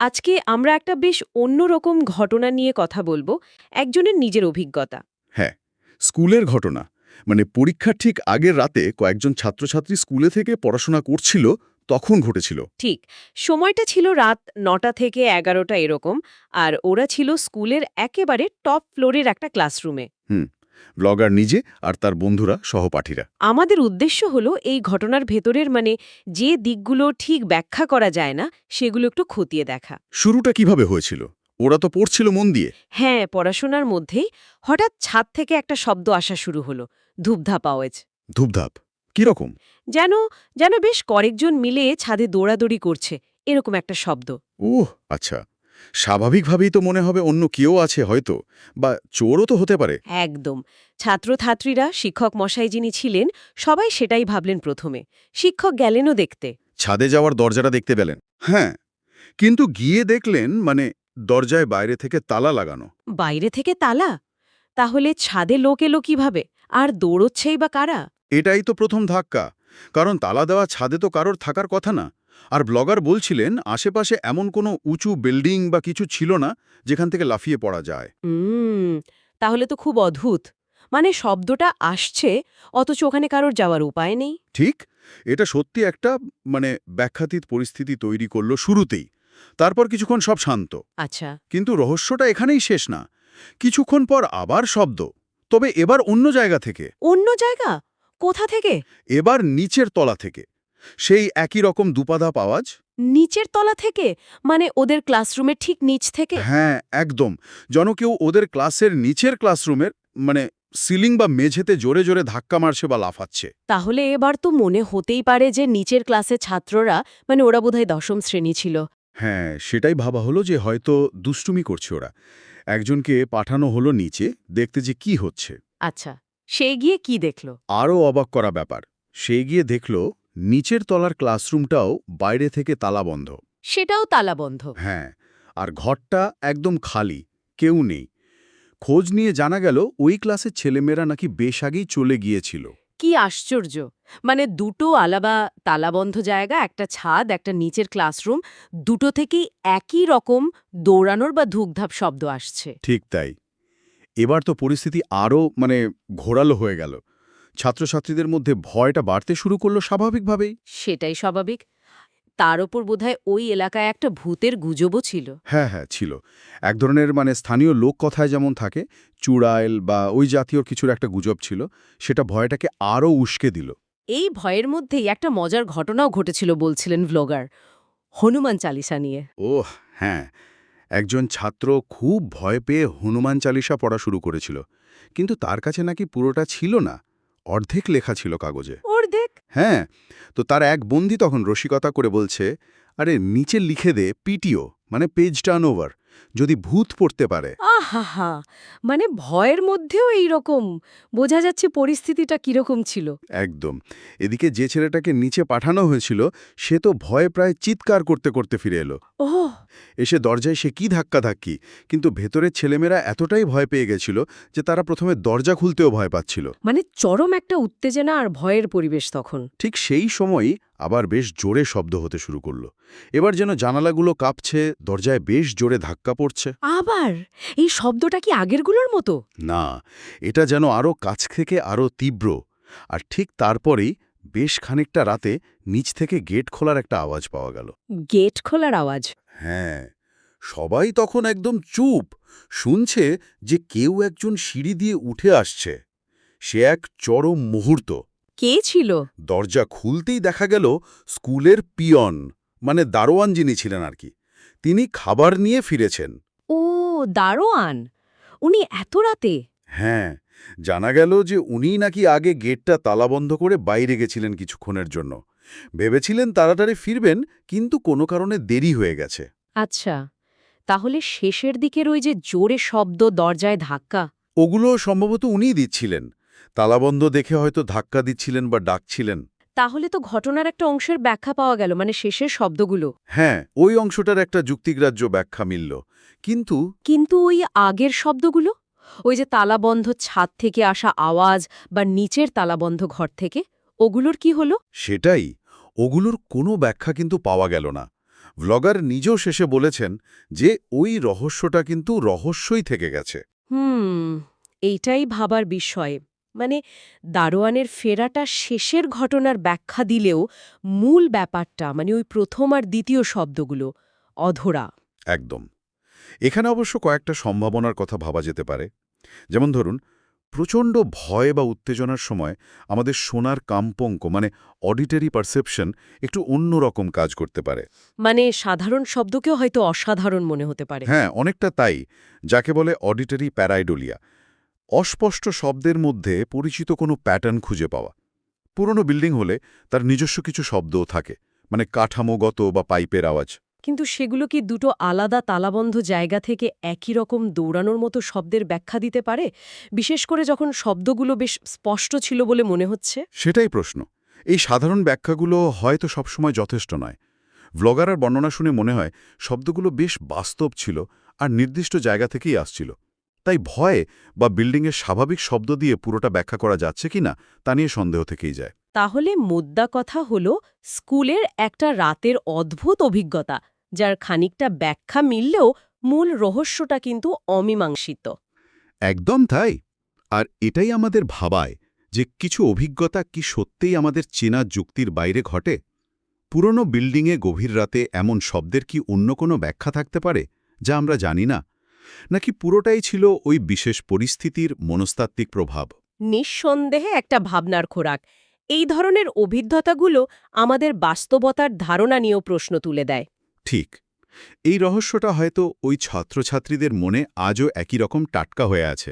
আজকে আমরা একটা বেশ অন্যরকম ঘটনা নিয়ে কথা বলব একজনের নিজের অভিজ্ঞতা। হ্যাঁ স্কুলের ঘটনা। মানে পরীক্ষার ঠিক আগের রাতে কয়েকজন ছাত্রছাত্রী স্কুলে থেকে পড়াশোনা করছিল তখন ঘটেছিল। ঠিক সময়টা ছিল রাত নটা থেকে এগারোটা এরকম আর ওরা ছিল স্কুলের একেবারে টপ ফ্লোরের একটা ক্লাসরুমে ব্লগার নিজে আর তার বন্ধুরা সহপাঠীরা। আমাদের উদ্দেশ্য হলো এই ঘটনার ভেতরের মানে যে দিকগুলো ঠিক ব্যাখ্যা করা যায় না সেগুলো একটু খতিয়ে দেখা। শুরুটা কীভাবে হয়েছিল? ওরা তো পড়ছিল মন দিয়ে। হ্যাঁ পড়াশোনার মধ্যেই হঠাৎ ছাদ থেকে একটা শব্দ আসা শুরু হলো ধূপধাপ আওয়াজ। ধূপধাপ? কীরকম যেন যেন বেশ কয়েকজন মিলে ছাদে দৌড়াদৌড়ি করছে এরকম একটা শব্দ। ওহ আচ্ছা। স্বাভাবিকভাবেই তো মনে হবে অন্য কেউ আছে হয়তো বা চোরও তো হতে পারে। একদম। ছাত্রছাত্রীরা শিক্ষক মশাই যিনি ছিলেন সবাই সেটাই ভাবলেন প্রথমে। শিক্ষক গেলেনও দেখতে। ছাদে যাওয়ার দরজাটা দেখতে পেলেন। হ্যাঁ কিন্তু গিয়ে দেখলেন মানে দরজায় বাইরে থেকে তালা লাগানো। বাইরে থেকে তালা? তাহলে ছাদে লোক এলো কীভাবে? আর দৌড়চ্ছেই বা কারা? এটাই তো প্রথম ধাক্কা। কারণ তালা দেওয়া ছাদে তো কারোর থাকার কথা না। আর ব্লগার বলছিলেন আশেপাশে এমন কোনো উঁচু বিল্ডিং বা কিছু ছিল না যেখান থেকে লাফিয়ে পড়া যায়। তাহলে তো খুব অদ্ভুত। মানে শব্দটা আসছে অথচ ওখানে কারোর যাওয়ার উপায় নেই। ঠিক এটা সত্যি একটা মানে ব্যাখ্যাতীত পরিস্থিতি তৈরি করল শুরুতেই তারপর কিছুক্ষণ সব শান্ত। আচ্ছা। কিন্তু রহস্যটা এখানেই শেষ না। কিছুক্ষণ পর আবার শব্দ তবে এবার অন্য জায়গা থেকে। অন্য জায়গা? কোথা থেকে? এবার নিচের তলা থেকে। সেই একই রকম দুপাধাপ আওয়াজ নিচের তলা থেকে? মানে ওদের ক্লাসরুমের ঠিক নিচ থেকে? হ্যাঁ একদম। যেন কেউ ওদের ক্লাসের নিচের ক্লাসরুমের মানে সিলিং বা মেঝেতে জোরে জোরে ধাক্কা মারছে বা লাফাচ্ছে। তাহলে এবার তো মনে হতেই পারে যে নিচের ক্লাসে ছাত্ররা মানে ওরা বোধহয় দশম শ্রেণি ছিল। হ্যাঁ সেটাই ভাবা হলো যে হয়তো দুষ্টুমি করছে ওরা। একজনকে পাঠানো হলো নিচে দেখতে যে কি হচ্ছে। আচ্ছা সে গিয়ে কি দেখল? আরও অবাক করা ব্যাপার। সে গিয়ে দেখল নিচের তলার ক্লাসরুমটাও বাইরে থেকে তালাবন্ধ। সেটাও তালাবন্ধ। হ্যাঁ আর ঘরটা একদম খালি কেউ নেই। খোঁজ নিয়ে জানা গেল ওই ক্লাসের ছেলেমেয়েরা নাকি বেশ আগেই চলে গিয়েছিল। কি আশ্চর্য! মানে দুটো আলাবা তালাবন্ধ জায়গা একটা ছাদ একটা নিচের ক্লাসরুম দুটো থেকেই একই রকম দৌড়ানোর বা ধুকধাপ শব্দ আসছে। ঠিক তাই। এবার তো পরিস্থিতি আরও মানে ঘোরালো হয়ে গেল। ছাত্রছাত্রীদের মধ্যে ভয়টা বাড়তে শুরু করল স্বাভাবিকভাবেই। সেটাই স্বাভাবিক। তার ওপর বোধহয় ওই এলাকায় একটা ভূতের গুজবও ছিল। হ্যাঁ হ্যাঁ ছিল। এক ধরনের মানে স্থানীয় লোক কথায় যেমন থাকে চূড়াইল বা ওই জাতীয় কিছুর একটা গুজব ছিল সেটা ভয়টাকে আরও উস্কে দিল। এই ভয়ের মধ্যেই একটা মজার ঘটনাও ঘটেছিল বলছিলেন ভ্লগার হনুমান চালিসা নিয়ে। ওহ হ্যাঁ। একজন ছাত্র খুব ভয় পেয়ে হনুমান চালিসা পড়া শুরু করেছিল। কিন্তু তার কাছে নাকি পুরোটা ছিল না। অর্ধেক লেখা ছিল কাগজে। দেখ হ্যাঁ তো তার এক বন্দি তখন রসিকতা করে বলছে আরে নিচে লিখে দে পিটিও মানে পেজ টার্ন ওভার যদি ভূত পড়তে পারে। আহা মানে ভয়ের মধ্যেও এই রকম বোঝা যাচ্ছে পরিস্থিতিটা কীরকম ছিল। একদম এদিকে যে ছেলেটাকে নিচে পাঠানো হয়েছিল সে তো ভয়ে প্রায় চিৎকার করতে করতে ফিরে এলো। ওহ এসে দরজায় সে কি ধাক্কাধাক্কি কিন্তু ভেতরের ছেলেমেয়েরা এতটাই ভয় পেয়ে গেছিল যে তারা প্রথমে দরজা খুলতেও ভয় পাচ্ছিল। মানে চরম একটা উত্তেজনা আর ভয়ের পরিবেশ তখন। ঠিক সেই সময়ই আবার বেশ জোরে শব্দ হতে শুরু করল। এবার যেন জানালাগুলো কাঁপছে দরজায় বেশ জোরে ধাক্কা পড়ছে। আবার? এই শব্দটা কি আগেরগুলোর মতো? না এটা যেন আরও কাছ থেকে আরও তীব্র। আর ঠিক তারপরেই বেশ খানিকটা রাতে নিচ থেকে গেট খোলার একটা আওয়াজ পাওয়া গেল। গেট খোলার আওয়াজ? হ্যাঁ সবাই তখন একদম চুপ। শুনছে যে কেউ একজন সিঁড়ি দিয়ে উঠে আসছে। সে এক চরম মুহূর্ত। কে ছিল? দরজা খুলতেই দেখা গেল স্কুলের পিয়ন মানে দারোয়ান যিনি ছিলেন আর কি। তিনি খাবার নিয়ে ফিরেছেন। ও দারোয়ান? উনি এত রাতে? হ্যাঁ জানা গেল যে উনিই নাকি আগে গেটটা তালাবন্ধ করে বাইরে গেছিলেন কিছুক্ষণের জন্য। ভেবেছিলেন তাড়াতাড়ি ফিরবেন কিন্তু কোনো কারণে দেরি হয়ে গেছে। আচ্ছা তাহলে শেষের দিকের ওই যে জোরে শব্দ দরজায় ধাক্কা। ওগুলো সম্ভবত উনিই দিচ্ছিলেন। তালাবন্ধ দেখে হয়তো ধাক্কা দিচ্ছিলেন বা ডাকছিলেন। তাহলে তো ঘটনার একটা অংশের ব্যাখ্যা পাওয়া গেল মানে শেষের শব্দগুলো। হ্যাঁ ওই অংশটার একটা যুক্তিগ্রাহ্য ব্যাখ্যা মিলল। কিন্তু কিন্তু ওই আগের শব্দগুলো? ওই যে তালাবন্ধ ছাদ থেকে আসা আওয়াজ বা নিচের তালাবন্ধ ঘর থেকে ওগুলোর কি হলো? সেটাই ওগুলোর কোনো ব্যাখ্যা কিন্তু পাওয়া গেল না। ভ্লগার নিজেও শেষে বলেছেন যে ওই রহস্যটা কিন্তু রহস্যই থেকে গেছে। হুম এইটাই ভাবার বিষয়। মানে দারোয়ানের ফেরাটা শেষের ঘটনার ব্যাখ্যা দিলেও মূল ব্যাপারটা মানে ওই প্রথম আর দ্বিতীয় শব্দগুলো অধরা। একদম। এখানে অবশ্য কয়েকটা সম্ভাবনার কথা ভাবা যেতে পারে। যেমন ধরুন প্রচণ্ড ভয় বা উত্তেজনার সময় আমাদের সোনার কাম্পঙ্ক মানে অডিটারি পারসেপশন একটু অন্যরকম কাজ করতে পারে। মানে সাধারণ শব্দকেও হয়তো অসাধারণ মনে হতে পারে। হ্যাঁ অনেকটা তাই যাকে বলে অডিটারি প্যারাইডোলিয়া অস্পষ্ট শব্দের মধ্যে পরিচিত কোনো প্যাটার্ন খুঁজে পাওয়া। পুরনো বিল্ডিং হলে তার নিজস্ব কিছু শব্দও থাকে মানে কাঠামোগত বা পাইপের আওয়াজ। কিন্তু সেগুলো কি দুটো আলাদা তালাবন্ধ জায়গা থেকে একই রকম দৌড়ানোর মতো শব্দের ব্যাখ্যা দিতে পারে? বিশেষ করে যখন শব্দগুলো বেশ স্পষ্ট ছিল বলে মনে হচ্ছে। সেটাই প্রশ্ন। এই সাধারণ ব্যাখ্যাগুলো হয়তো সবসময় যথেষ্ট নয়। ভ্লগারার বর্ণনা শুনে মনে হয় শব্দগুলো বেশ বাস্তব ছিল আর নির্দিষ্ট জায়গা থেকেই আসছিল। তাই ভয়ে বা বিল্ডিংয়ের স্বাভাবিক শব্দ দিয়ে পুরোটা ব্যাখ্যা করা যাচ্ছে কিনা তা নিয়ে সন্দেহ থেকেই যায়। তাহলে মুদ্রা কথা হল স্কুলের একটা রাতের অদ্ভুত অভিজ্ঞতা যার খানিকটা ব্যাখ্যা মিললেও মূল রহস্যটা কিন্তু অমীমাংসিত। একদম তাই। আর এটাই আমাদের ভাবায় যে কিছু অভিজ্ঞতা কি সত্যিই আমাদের চেনা যুক্তির বাইরে ঘটে? পুরনো বিল্ডিংয়ে গভীর রাতে এমন শব্দের কি অন্য কোনো ব্যাখ্যা থাকতে পারে যা আমরা জানি না? নাকি পুরোটাই ছিল ওই বিশেষ পরিস্থিতির মনস্তাত্ত্বিক প্রভাব? নিঃসন্দেহে একটা ভাবনার খোরাক। এই ধরনের অভিজ্ঞতাগুলো আমাদের বাস্তবতার ধারণা নিয়েও প্রশ্ন তুলে দেয়। ঠিক। এই রহস্যটা হয়তো ওই ছাত্রছাত্রীদের মনে আজও একই রকম টাটকা হয়ে আছে।